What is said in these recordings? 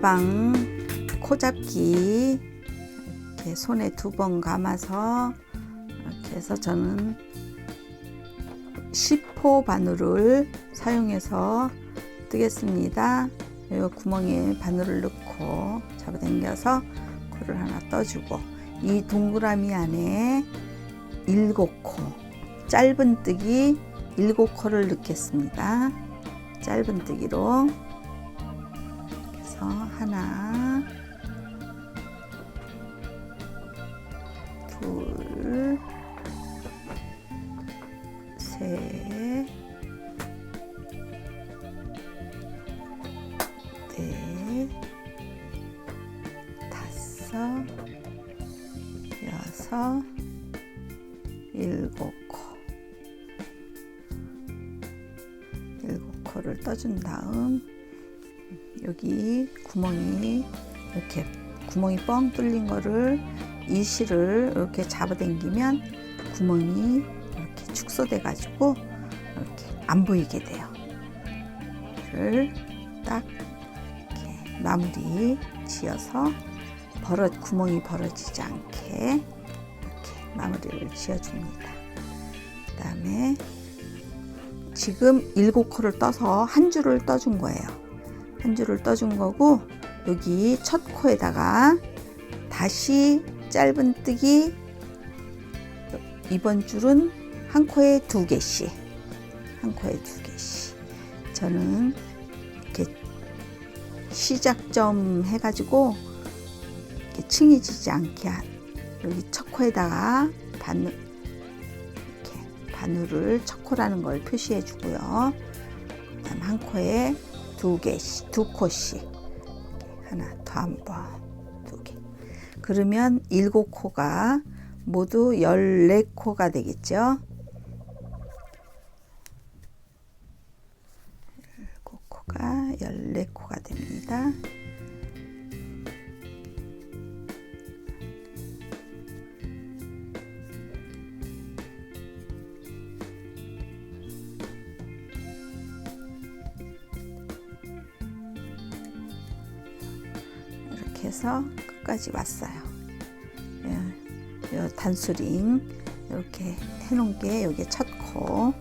가방 코잡기 이렇게 손에 두 번 감아서 이렇게 해서 저는 10호 바늘을 사용해서 뜨겠습니다. 이 구멍에 바늘을 넣고 잡아당겨서 코를 하나 떠주고 이 동그라미 안에 일곱 코 짧은 뜨기 일곱 코를 넣겠습니다. 짧은 뜨기로 그래서 하나 둘 셋, 넷, 다섯, 여섯, 일곱 코. 일곱 코를 떠준 다음 여기 구멍이 이렇게 구멍이 뻥 뚫린 거를 이 실을 이렇게 잡아당기면 구멍이 이렇게 축소돼 가지고 이렇게 안 보이게 돼요. 를딱 이렇게 마무리 지어서 벌어 구멍이 벌어지지 않게 이렇게 마무리를 지어줍니다. 그다음에 지금 일곱 코를 떠서 한 줄을 떠준 거예요. 한 줄을 떠준 거고 여기 첫 코에다가 다시 짧은 뜨기 이번 줄은 한 코에 두 개씩 한 코에 두 개씩. 저는 이렇게 시작점 해가지고 이렇게 층이 지지 않게 한 여기 첫 코에다가 바늘 이렇게 바늘을 첫 코라는 걸 표시해 주고요. 그다음 한 코에 두 개씩 두 코씩 하나 더 한 번 두 개. 그러면 일곱 코가 모두 열네 코가 되겠죠 끝까지 왔어요. 예, 요 단수링 이렇게 해놓은 게 여기 첫 코.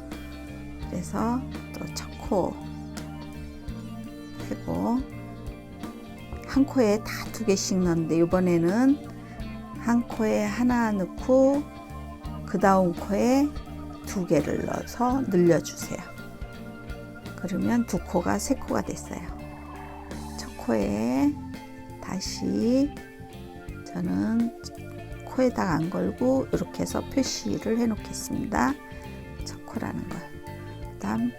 그래서 또 첫 코 하고 한 코에 다 두 개씩 넣는데 이번에는 한 코에 하나 넣고 그 다음 코에 두 개를 넣어서 늘려주세요. 그러면 두 코가 세 코가 됐어요. 첫 코에 다시 저는 코에다가 안 걸고 이렇게 해서 표시를 해 놓겠습니다. 첫 코라는 걸. 그 다음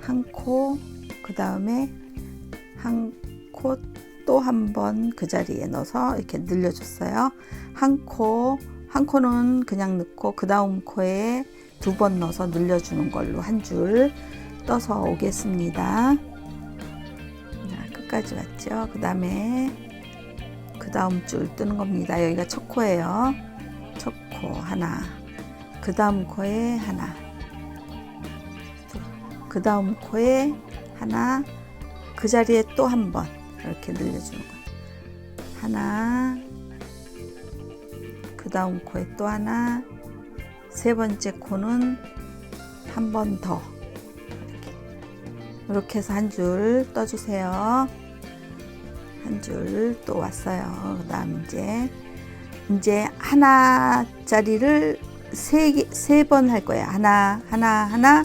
한 코, 그 다음에 한 코 또 한 번 그 자리에 넣어서 이렇게 늘려줬어요. 한 코, 한 코는 그냥 넣고 그 다음 코에 두 번 넣어서 늘려주는 걸로 한 줄 떠서 오겠습니다. 자, 끝까지 왔죠. 그 다음에 그 다음 줄 뜨는 겁니다. 여기가 첫 코예요. 첫 코 하나. 그 다음 코에 하나. 그 다음 코에 하나. 그 자리에 또 한 번. 이렇게 늘려주는 거예요. 하나. 그 다음 코에 또 하나. 세 번째 코는 한 번 더. 이렇게. 이렇게 해서 한 줄 떠주세요. 한 줄 또 왔어요. 그 다음 이제, 이제 하나짜리를 세 개, 세 번 할 거예요. 하나, 하나, 하나,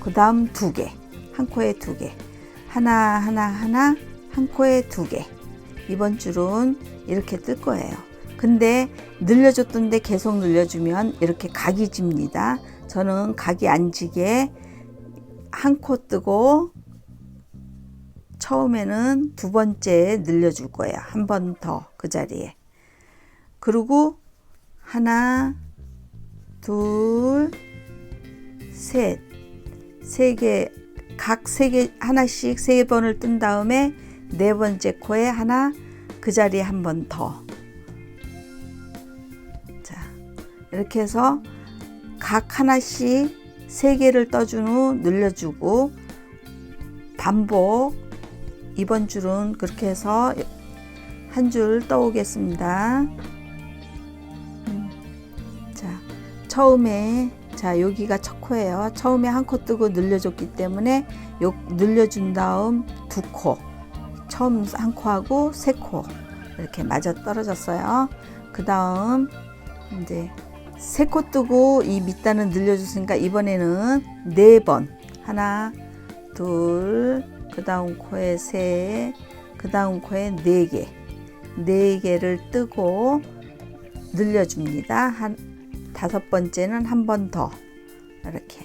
그 다음 두 개. 한 코에 두 개. 하나, 하나, 하나, 한 코에 두 개. 이번 줄은 이렇게 뜰 거예요. 근데 늘려줬던데 계속 늘려주면 이렇게 각이 집니다. 저는 각이 안 지게 한 코 뜨고 처음에는 두 번째 늘려줄 거예요. 한 번 더 그 자리에. 그리고 하나, 둘, 셋, 세 개, 각 세 개, 하나씩 세 번을 뜬 다음에 네 번째 코에 하나, 그 자리에 한 번 더. 자, 이렇게 해서 각 하나씩 세 개를 떠준 후 늘려주고 반복 이번 줄은 그렇게 해서 한 줄 떠오겠습니다. 음, 자, 처음에 자 여기가 첫 코예요. 처음에 한 코 뜨고 늘려줬기 때문에 요 늘려준 다음 두 코, 처음 한 코하고 세 코 이렇게 맞아 떨어졌어요. 그 다음 이제 세 코 뜨고 이 밑단은 늘려줬으니까 이번에는 네 번 하나, 둘, 그 다음 코에 세, 그 다음 코에 네 개, 네 개를 뜨고 늘려줍니다. 한 다섯 번째는 한 번 더 이렇게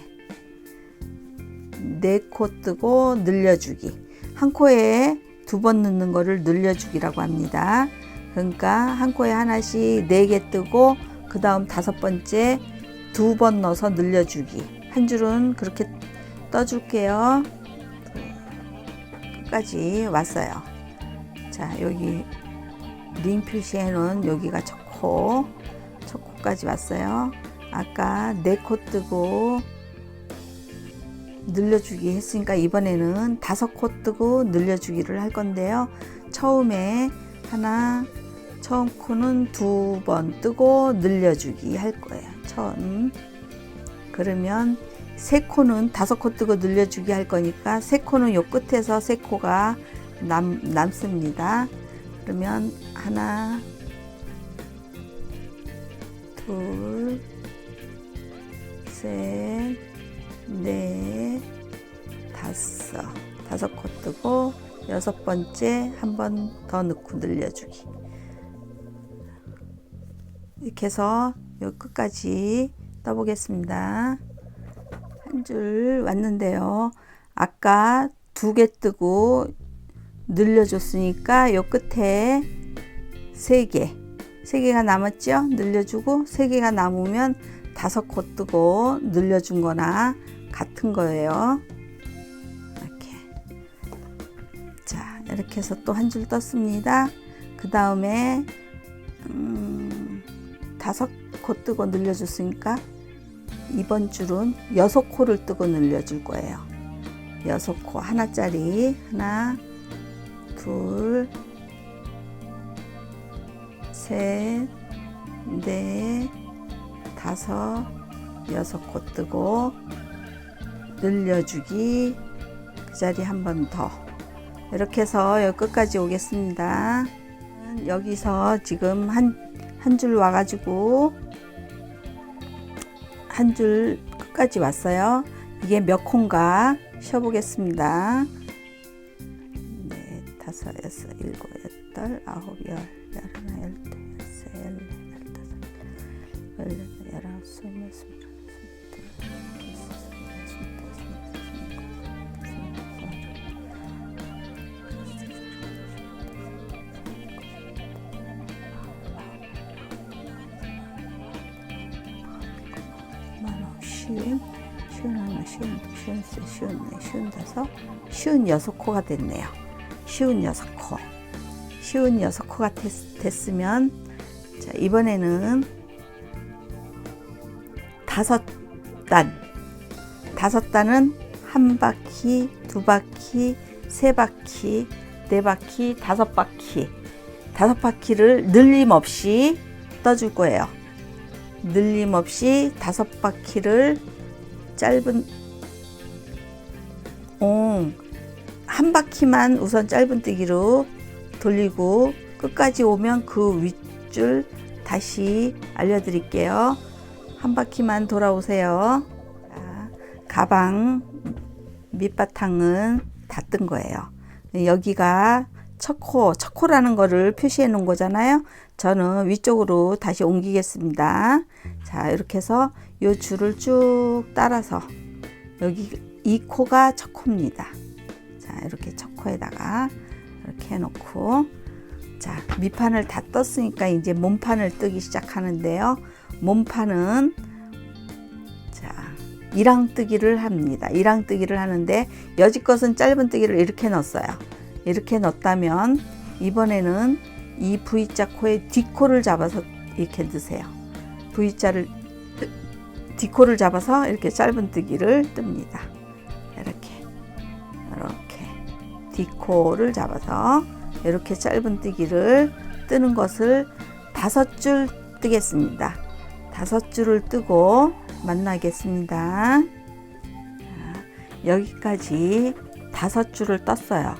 네 코 뜨고 늘려주기 한 코에 두 번 넣는 거를 늘려주기라고 합니다. 그러니까 한 코에 하나씩 네 개 뜨고 그 다음 다섯 번째 두 번 넣어서 늘려주기 한 줄은 그렇게 떠줄게요. 끝까지 왔어요. 자 여기 링 표시에는 여기가 첫 코, 첫 코까지 왔어요. 아까 네 코 뜨고 늘려주기 했으니까 이번에는 다섯 코 뜨고 늘려주기를 할 건데요. 처음에 하나, 처음 코는 두 번 뜨고 늘려주기 할 거예요. 처음. 그러면 세 코는 다섯 코 뜨고 늘려주기 할 거니까 세 코는 요 끝에서 세 코가 남, 남습니다. 그러면 하나, 둘, 셋, 넷, 다섯. 다섯 코 뜨고 여섯 번째 한 번 더 넣고 늘려주기. 이렇게 해서 요 끝까지 떠보겠습니다. 한 줄 왔는데요. 아까 두 개 뜨고 늘려줬으니까 요 끝에 세 개, 세 개가 남았죠? 늘려주고 세 개가 남으면 다섯 코 뜨고 늘려준 거나 같은 거예요. 이렇게. 자, 이렇게 해서 또 한 줄 떴습니다. 그 다음에, 음, 다섯 코 뜨고 늘려줬으니까 이번 줄은 여섯 코를 뜨고 늘려줄 거예요. 여섯 코 하나짜리 하나, 둘, 셋, 넷, 다섯, 여섯 코 뜨고 늘려주기 그 자리 한 번 더. 이렇게 해서 여기 끝까지 오겠습니다. 여기서 지금 한 한 줄 와가지고 한 줄 끝까지 왔어요. 이게 몇 콘가 쉬어보겠습니다. 네, 다섯, 여섯, 일곱, 여덟, 아홉, 열, 열하나, 열둘, 열세, 열네, 열다섯, 열여덟, 열아홉, 스물, 스물 쉰 넷, 쉰 다섯, 쉰 여섯 코가 됐네요. 쉬운 여섯 코. 쉬운 여섯 코가 됐, 됐으면 자, 이번에는 다섯 단. 다섯 단은 한 바퀴, 두 바퀴, 세 바퀴, 네 바퀴, 다섯 바퀴. 다섯 바퀴를 늘림 없이 떠줄 거예요. 늘림 없이 다섯 바퀴를 짧은 어, 한 바퀴만 우선 짧은뜨기로 돌리고 끝까지 오면 그 윗줄 다시 알려드릴게요. 한 바퀴만 돌아오세요. 자, 가방 밑바탕은 다 뜬 거예요. 여기가 척코, 척코라는 거를 표시해 놓은 거잖아요. 저는 위쪽으로 다시 옮기겠습니다. 자, 이렇게 해서 이 줄을 쭉 따라서 여기 이 코가 첫 코입니다. 자, 이렇게 첫 코에다가 이렇게 해놓고 자, 밑판을 다 떴으니까 이제 몸판을 뜨기 시작하는데요. 몸판은 자, 이랑뜨기를 합니다. 이랑뜨기를 하는데 여지껏은 짧은뜨기를 이렇게 넣었어요. 이렇게 넣었다면 이번에는 이 V자 코의 뒷코를 잡아서 이렇게 넣으세요. V자를 뒷코를 잡아서 이렇게 짧은뜨기를 뜹니다. D코를 잡아서 이렇게 짧은뜨기를 뜨는 것을 다섯 줄 뜨겠습니다. 다섯 줄을 뜨고 만나겠습니다. 자, 여기까지 다섯 줄을 떴어요.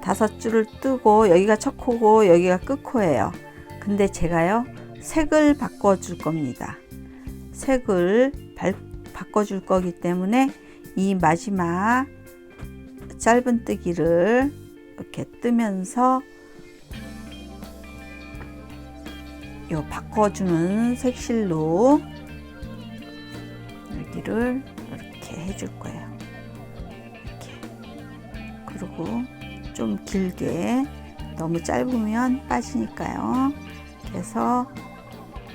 다섯 줄을 뜨고 여기가 첫 코고 여기가 끝 코예요. 근데 제가요 색을 바꿔줄 겁니다. 색을 발, 바꿔줄 거기 때문에 이 마지막 짧은뜨기를 이렇게 뜨면서 요 바꿔주는 색실로 여기를 이렇게 해줄 거예요. 이렇게 그리고 좀 길게 너무 짧으면 빠지니까요. 그래서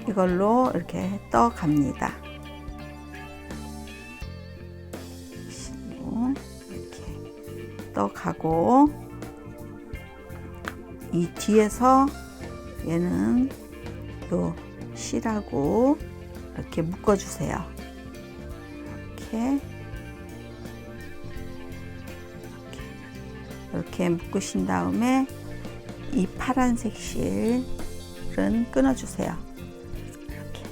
이걸로 이렇게 떠 갑니다. 떠 가고 이 뒤에서 얘는 요 실하고 이렇게 묶어 주세요. 이렇게 이렇게 묶으신 다음에 이 파란색 실은 끊어 주세요. 이렇게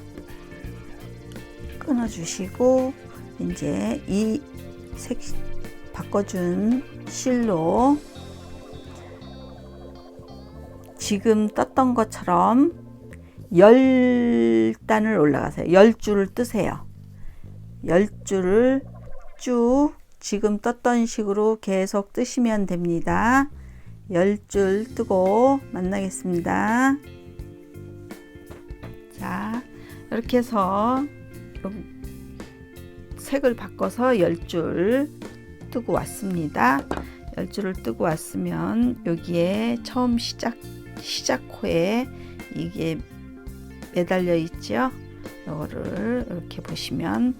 끊어 주시고 이제 이 색 바꿔준 실로 지금 떴던 것처럼 열 단을 올라가세요. 열 줄을 뜨세요. 열 줄을 쭉 지금 떴던 식으로 계속 뜨시면 됩니다. 열 줄 뜨고 만나겠습니다. 자, 이렇게 해서 색을 바꿔서 열 줄 뜨고 왔습니다. 열 줄을 뜨고 왔으면 여기에 처음 시작 시작 코에 이게 매달려 있죠. 이거를 이렇게 보시면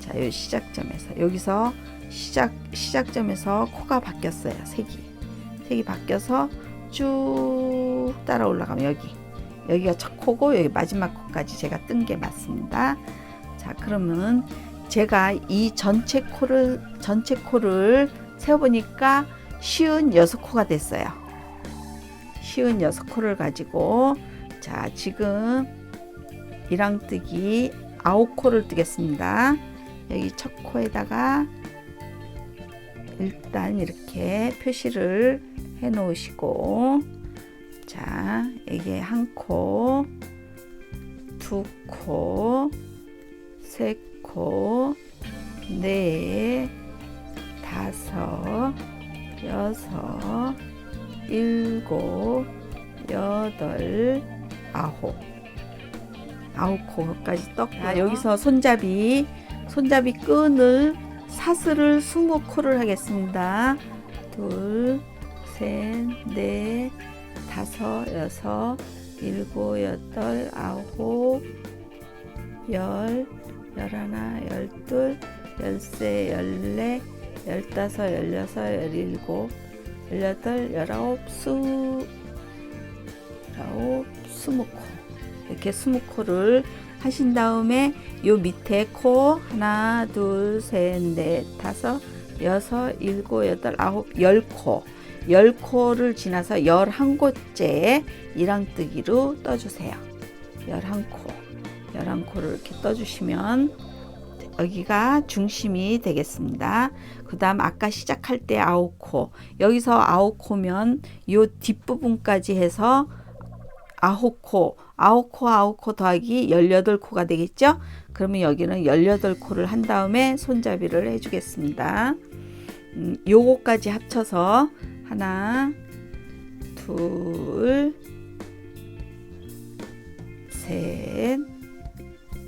자, 요 시작점에서 여기서 시작 시작점에서 코가 바뀌었어요. 색이 색이 바뀌어서 쭉 따라 올라가면 여기 여기가 첫 코고 여기 마지막 코까지 제가 뜬 게 맞습니다. 자, 그러면 제가 이 전체 코를 전체 코를 세어보니까 쉬운 여섯 코가 됐어요. 쉬운 여섯 코를 가지고 자 지금 이랑뜨기 아홉 코를 뜨겠습니다. 여기 첫 코에다가 일단 이렇게 표시를 해 놓으시고 자 이게 한 코, 두 코, 세 코, 네, 다섯, 여섯, 일곱, 여덟, 아홉. 아홉 코까지 떴고요. 자, 여기서 손잡이, 손잡이 끈을 사슬을 스무 코를 하겠습니다. 둘, 셋, 넷, 다섯, 여섯, 일곱, 여덟, 아홉, 열, 열하나, 열둘, 열세, 열네, 열다섯, 열여섯, 열일곱, 열여덟, 열아홉, 수, 열아홉, 스무 코. 이렇게 스무 코를 하신 다음에 요 밑에 코 하나, 둘, 셋, 넷, 다섯, 여섯, 일곱, 여덟, 아홉, 열 코. 열 코를 지나서 열한 곳째 이랑뜨기로 떠주세요. 열한 코. 열한 코를 이렇게 떠주시면 여기가 중심이 되겠습니다. 그 다음 아까 시작할 때 아홉 코. 여기서 아홉 코면 요 뒷부분까지 해서 아홉 코, 아홉 코, 아홉 코 더하기 열여덟 코가 되겠죠? 그러면 여기는 열여덟 코를 한 다음에 손잡이를 해주겠습니다. 음, 요거까지 합쳐서 하나, 둘, 셋,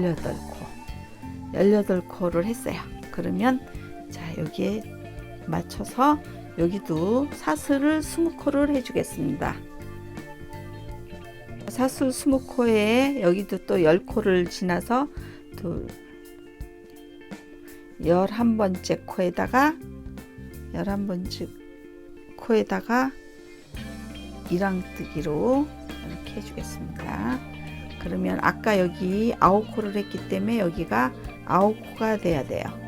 18코. 18코를 했어요. 그러면 자 여기에 맞춰서 여기도 사슬을 20코를 해주겠습니다. 사슬 20코에 여기도 또 10코를 지나서 둘 11번째 코에다가 11번째 코에다가 이랑뜨기로 이렇게 해주겠습니다. 그러면 아까 여기 9코를 했기 때문에 여기가 9코가 돼야 돼요.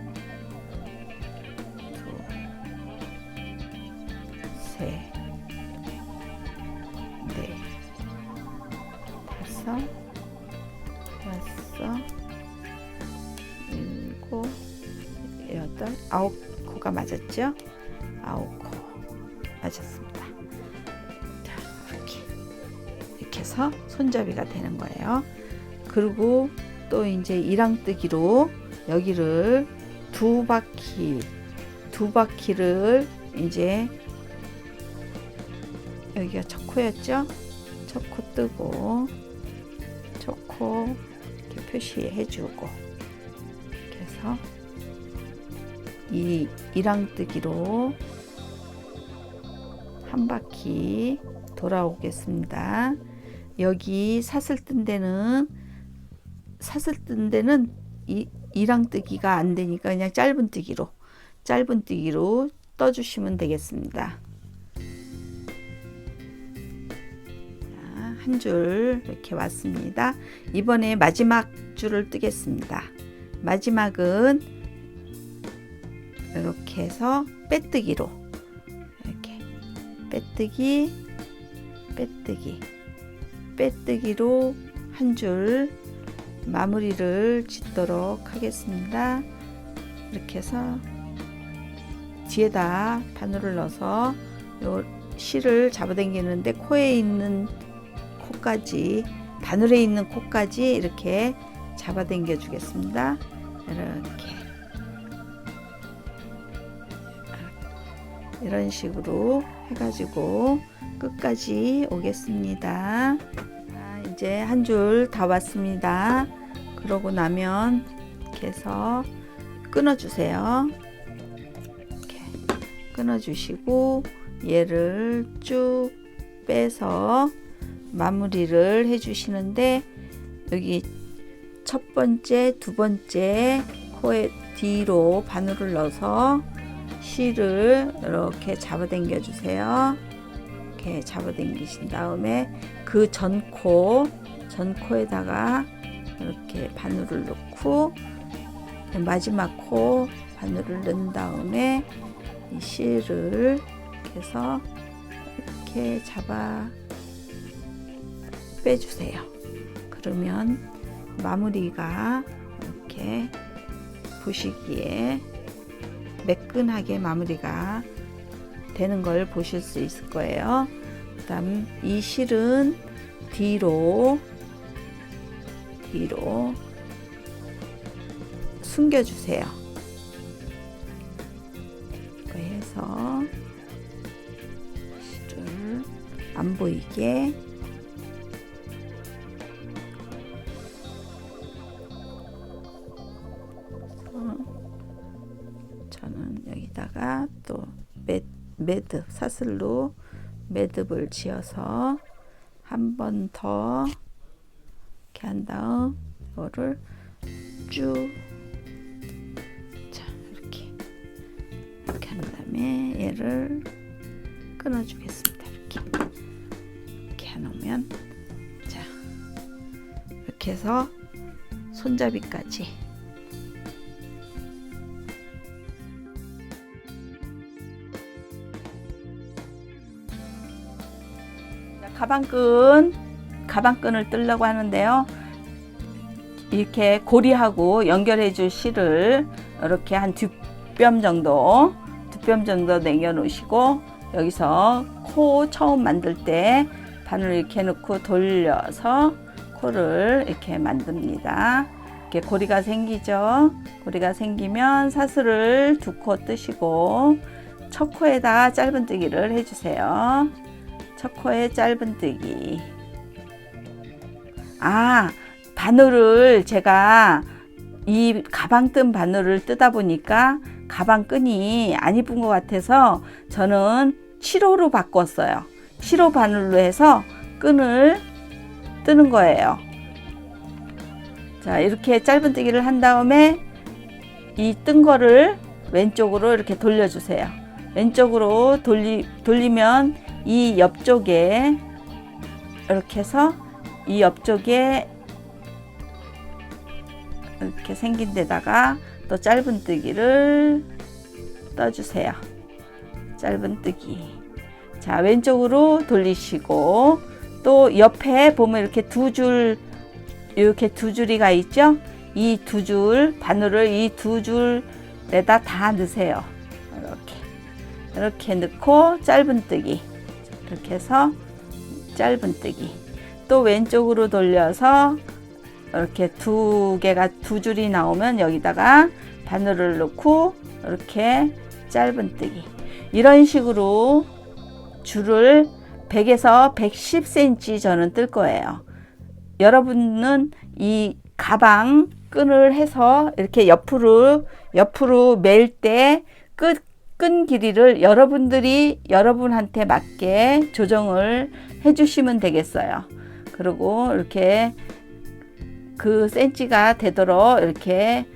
여덟, 아홉 코가 맞았죠? 아홉 코 맞았습니다. 해서 손잡이가 되는 거예요. 그리고 또 이제 이랑뜨기로 여기를 두 바퀴 두 바퀴를 이제 여기가 첫 코였죠? 첫 코 뜨고 첫 코 이렇게 표시해 주고 이렇게 해서 이 이랑뜨기로 한 바퀴 돌아오겠습니다. 여기 사슬 뜬 데는 사슬 뜬 데는 이 이랑뜨기가 안 되니까 그냥 짧은 뜨기로 짧은 뜨기로 떠주시면 되겠습니다. 한 줄 이렇게 왔습니다. 이번에 마지막 줄을 뜨겠습니다. 마지막은 이렇게 해서 빼뜨기로 이렇게 빼뜨기 빼뜨기 빼뜨기로 한 줄 마무리를 짓도록 하겠습니다. 이렇게 해서 뒤에다 바늘을 넣어서 요 실을 잡아당기는데 코에 있는 코까지 바늘에 있는 코까지 이렇게 잡아당겨 주겠습니다. 이렇게 이런 식으로 해가지고 끝까지 오겠습니다. 자, 이제 한 줄 다 왔습니다. 그러고 나면 이렇게 해서 끊어주세요. 이렇게 끊어주시고 얘를 쭉 빼서 마무리를 해주시는데 여기 첫 번째, 두 번째 코에 뒤로 바늘을 넣어서 실을 이렇게 잡아당겨 주세요. 이렇게 잡아당기신 다음에 그 전코 전코에다가 이렇게 바늘을 넣고 마지막 코 바늘을 넣은 다음에 이 실을 해서 이렇게 잡아 빼주세요. 그러면 마무리가 이렇게 보시기에 매끈하게 마무리가 되는 걸 보실 수 있을 거예요. 그 다음 이 실은 뒤로 뒤로 숨겨주세요. 이렇게 해서 실을 안 보이게 매, 매듭 사슬로 매듭을 지어서 한 번 더 이렇게 한 다음 이거를 쭉 자, 이렇게 이렇게 한 다음에 얘를 끊어 주겠습니다. 이렇게 이렇게 해 놓으면 자 이렇게 해서 손잡이까지 가방끈 가방끈을 뜨려고 하는데요. 이렇게 고리하고 연결해 줄 실을 이렇게 한 두 뼘 정도 두 뼘 정도 남겨 놓으시고 여기서 코 처음 만들 때 바늘 이렇게 놓고 돌려서 코를 이렇게 만듭니다. 이렇게 고리가 생기죠. 고리가 생기면 사슬을 두 코 뜨시고 첫 코에다 짧은뜨기를 해주세요. 첫 코에 짧은뜨기. 아, 바늘을 제가 이 가방 뜬 바늘을 뜨다 보니까 가방 끈이 안 이쁜 것 같아서 저는 7호로 바꿨어요. 7호 바늘로 해서 끈을 뜨는 거예요. 자, 이렇게 짧은뜨기를 한 다음에 이 뜬 거를 왼쪽으로 이렇게 돌려주세요. 왼쪽으로 돌리, 돌리면 이 옆쪽에 이렇게 해서 이 옆쪽에 이렇게 생긴 데다가 또 짧은뜨기를 떠주세요. 짧은뜨기. 자, 왼쪽으로 돌리시고 또 옆에 보면 이렇게 두 줄 이렇게 두 줄이가 있죠? 이 두 줄 바늘을 이 두 줄에다 다 넣으세요. 이렇게 이렇게 넣고 짧은뜨기 이렇게 해서 짧은뜨기 또 왼쪽으로 돌려서 이렇게 두 개가 두 줄이 나오면 여기다가 바늘을 넣고 이렇게 짧은뜨기 이런 식으로 줄을 100에서 110cm 저는 뜰 거예요. 여러분은 이 가방 끈을 해서 이렇게 옆으로 옆으로 멜 때 끝 끈 길이를 여러분들이 여러분한테 맞게 조정을 해주시면 되겠어요. 그리고 이렇게 그 센치가 되도록 이렇게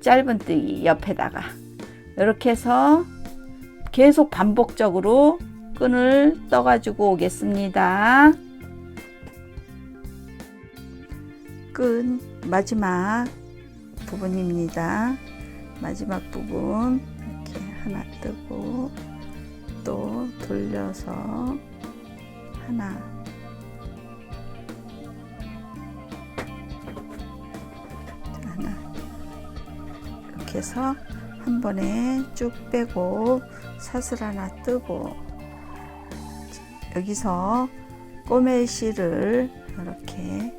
짧은뜨기 옆에다가 이렇게 해서 계속 반복적으로 끈을 떠가지고 오겠습니다. 끈 마지막 부분입니다. 마지막 부분 하나 뜨고 또 돌려서 하나. 하나. 이렇게 해서 한 번에 쭉 빼고 사슬 하나 뜨고 여기서 꼬매실을 이렇게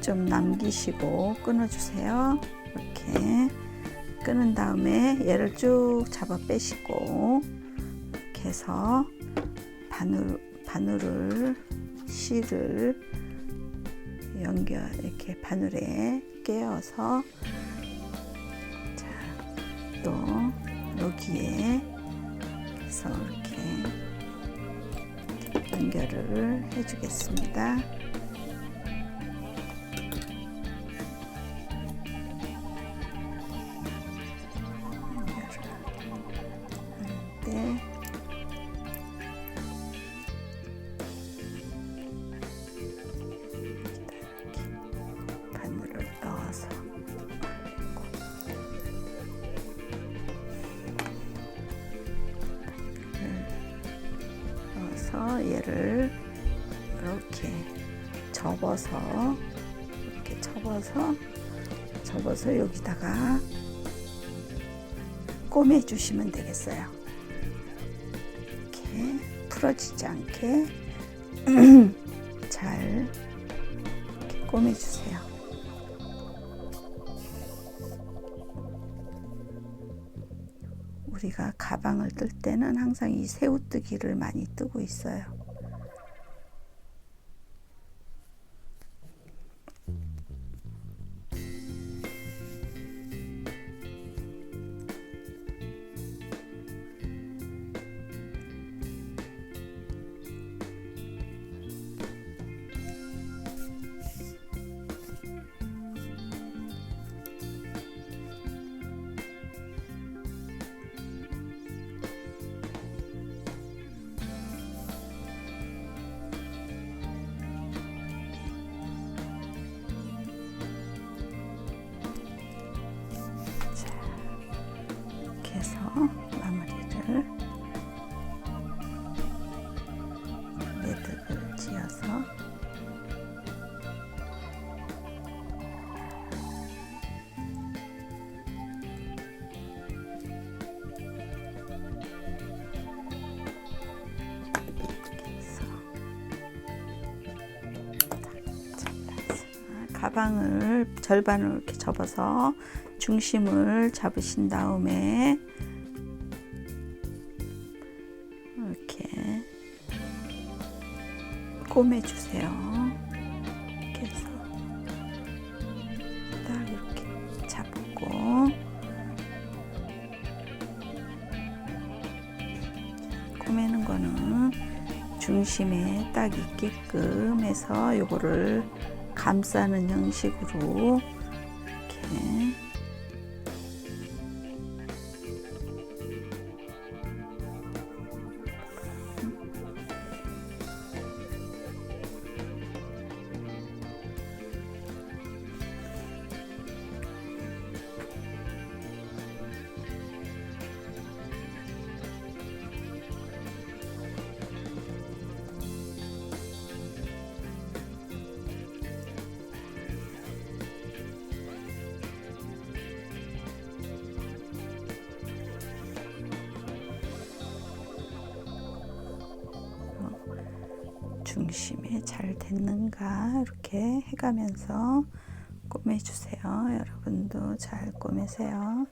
좀 남기시고 끊어주세요. 이렇게 끊은 다음에 얘를 쭉 잡아 빼시고 이렇게 해서 바늘 바늘을 실을 연결 이렇게 바늘에 끼워서 자 또 여기에 해서 이렇게 연결을 해주겠습니다. 접어서 이렇게 접어서 접어서 여기다가 꼬매 주시면 되겠어요. 이렇게 풀어지지 않게 잘 이렇게 꼬매 주세요. 우리가 가방을 뜰 때는 항상 이 새우뜨기를 많이 뜨고 있어요. 가방을 절반을 이렇게 접어서 중심을 잡으신 다음에 이렇게 꼬매주세요. 이렇게 해서 딱 이렇게 잡고 꼬매는 거는 중심에 딱 있게끔 해서 요거를 감싸는 형식으로 중심에 잘 됐는가 이렇게 해가면서 꼬매주세요. 여러분도 잘 꼬매세요.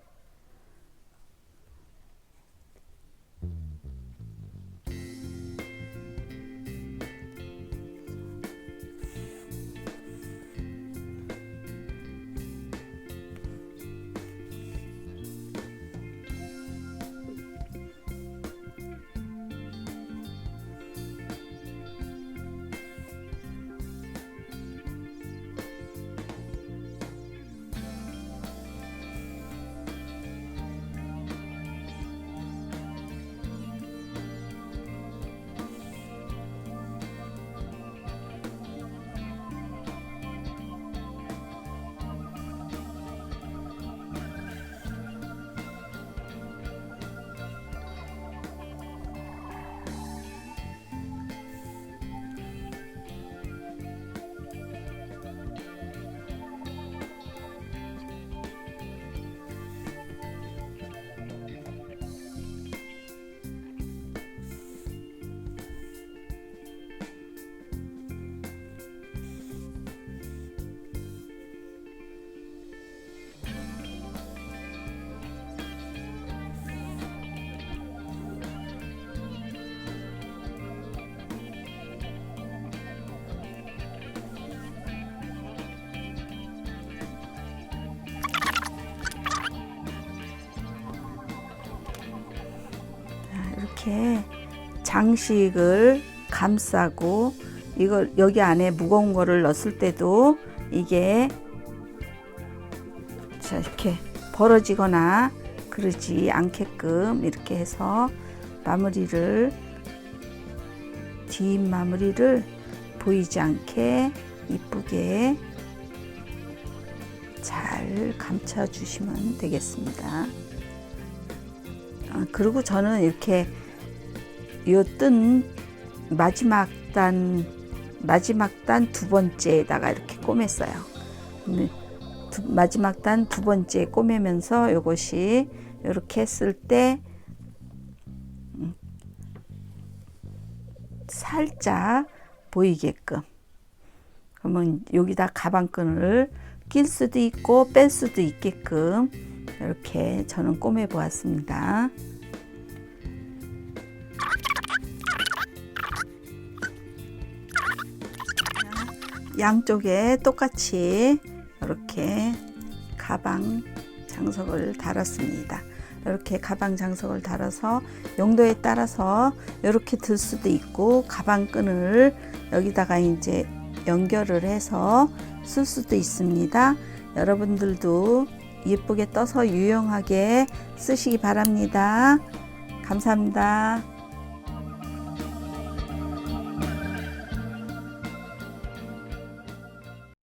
이렇게 장식을 감싸고 이걸 여기 안에 무거운 거를 넣었을 때도 이게 자 이렇게 벌어지거나 그러지 않게끔 이렇게 해서 마무리를 뒷 마무리를 보이지 않게 이쁘게 잘 감춰 주시면 되겠습니다. 아, 그리고 저는 이렇게 요뜬 마지막 단 마지막 단 두 번째에다가 이렇게 꼬맸어요. 두- 마지막 단 두 번째 꼬매면서 요것이 이렇게 했을 때 음, 살짝 보이게끔 그러면 여기다 가방끈을 낄 수도 있고 뺄 수도 있게끔 이렇게 저는 꼬매 보았습니다. 양쪽에 똑같이 이렇게 가방 장석을 달았습니다. 이렇게 가방 장석을 달아서 용도에 따라서 이렇게 들 수도 있고 가방 끈을 여기다가 이제 연결을 해서 쓸 수도 있습니다. 여러분들도 예쁘게 떠서 유용하게 쓰시기 바랍니다. 감사합니다.